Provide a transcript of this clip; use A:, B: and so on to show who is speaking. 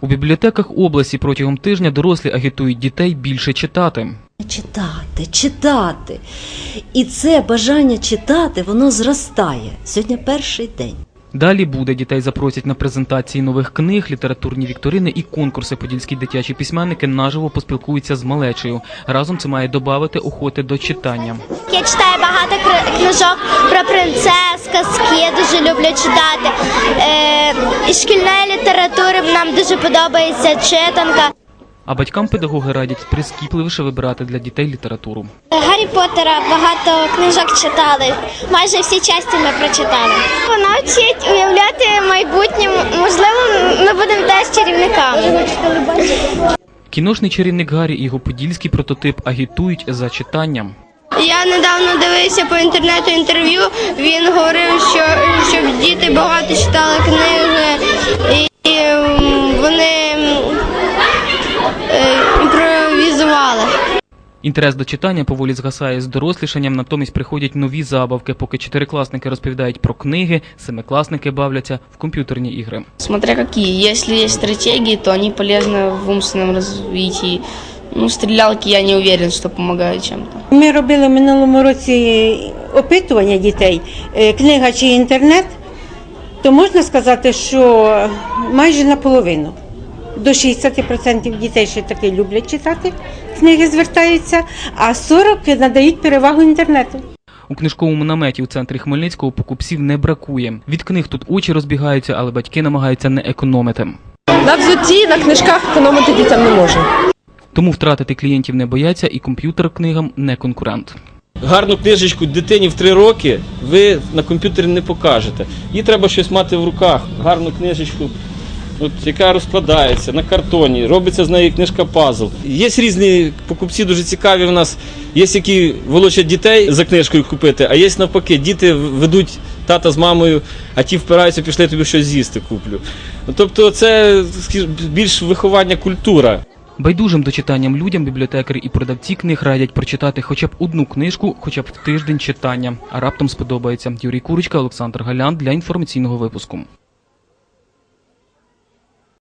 A: У бібліотеках області протягом тижня дорослі агітують дітей більше читати.
B: Читати, читати. І це бажання читати, воно зростає. Сьогодні перший день.
A: Далі буде дітей запросять на презентації нових книг, літературні вікторини і конкурси. Подільські дитячі письменники наживо поспілкуються з малечею. Разом це має додати охоти до читання.
C: Я читаю багато книжок про принцес, казки, дуже люблю читати. Е, і шкільної літератури нам дуже подобається читанка.
A: А батькам педагоги радять прискіпливіше вибирати для дітей літературу.
C: Гаррі Поттера багато книжок читали. Майже всі часті ми прочитали. Вона вчить уявляти майбутнє. Можливо, ми будемо теж чарівниками.
A: Кіношний чарівник Гаррі і його подільський прототип агітують за читанням.
D: Я недавно дивився по інтернету інтерв'ю. Він говорив, що щоб діти багато читали книги,
A: Інтерес до читання поволі згасає з дорослішанням, натомість приходять нові забавки. Поки чотирикласники розповідають про книги, семикласники бавляться в комп'ютерні ігри.
E: Смотря какие. Если есть стратегии, то они полезны в умственном развитии. Ну, стрелялки я не уверен, что помогают чем-то.
F: Ми робили в минулому році опитування дітей, е, книга чи інтернет, то можна сказати, що майже наполовину. До 60% дітей ще таки люблять читати, книги звертаються, а 40% надають перевагу інтернету.
A: У книжковому наметі у центрі Хмельницького покупців не бракує. Від книг тут очі розбігаються, але батьки намагаються не економити.
G: На взутті, на книжках економити дітям не можу.
A: Тому втратити клієнтів не бояться, і комп'ютер книгам не конкурент.
H: Гарну книжечку дитині в три роки ви на комп'ютері не покажете. Їй треба щось мати в руках, гарну книжечку, от, яка розкладається на картоні, робиться з неї книжка пазл. Є різні покупці дуже цікаві в нас. Є які волочать дітей за книжкою купити, а є навпаки, діти ведуть тата з мамою, а ті впираються, пішли тобі щось з'їсти куплю. Тобто це більш виховання культура.
A: Байдужим до читанням людям бібліотекарі і продавці книг радять прочитати хоча б одну книжку, хоча б в тиждень читання. А раптом сподобається. Юрій Курочка, Олександр Галян для інформаційного випуску.